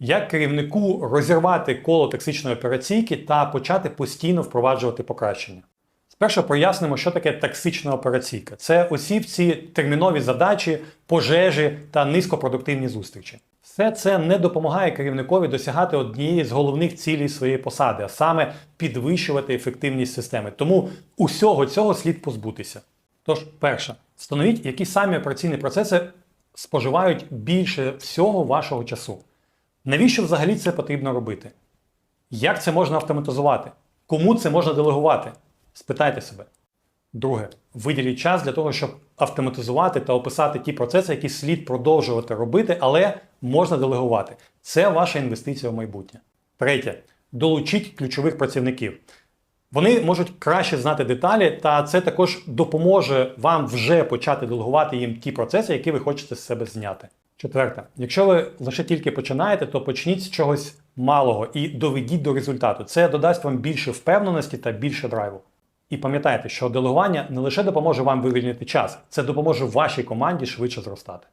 Як керівнику розірвати коло токсичної операційки та почати постійно впроваджувати покращення. Спершу прояснимо, що таке токсична операційка. Це усі ці термінові задачі, пожежі та низькопродуктивні зустрічі. Все це не допомагає керівникові досягати однієї з головних цілей своєї посади, а саме підвищувати ефективність системи. Тому усього цього слід позбутися. Тож, перше, встановіть, які самі операційні процеси споживають більше всього вашого часу. Навіщо взагалі це потрібно робити? Як це можна автоматизувати? Кому це можна делегувати? Спитайте себе. Друге, виділіть час для того, щоб автоматизувати та описати ті процеси, які слід продовжувати робити, але можна делегувати. Це ваша інвестиція в майбутнє. Третє, долучіть ключових працівників. Вони можуть краще знати деталі, та це також допоможе вам вже почати делегувати їм ті процеси, які ви хочете з себе зняти. Четверте, якщо ви лише тільки починаєте, то почніть з чогось малого і доведіть до результату. Це додасть вам більше впевненості та більше драйву. І пам'ятайте, що делегування не лише допоможе вам вивільнити час, це допоможе вашій команді швидше зростати.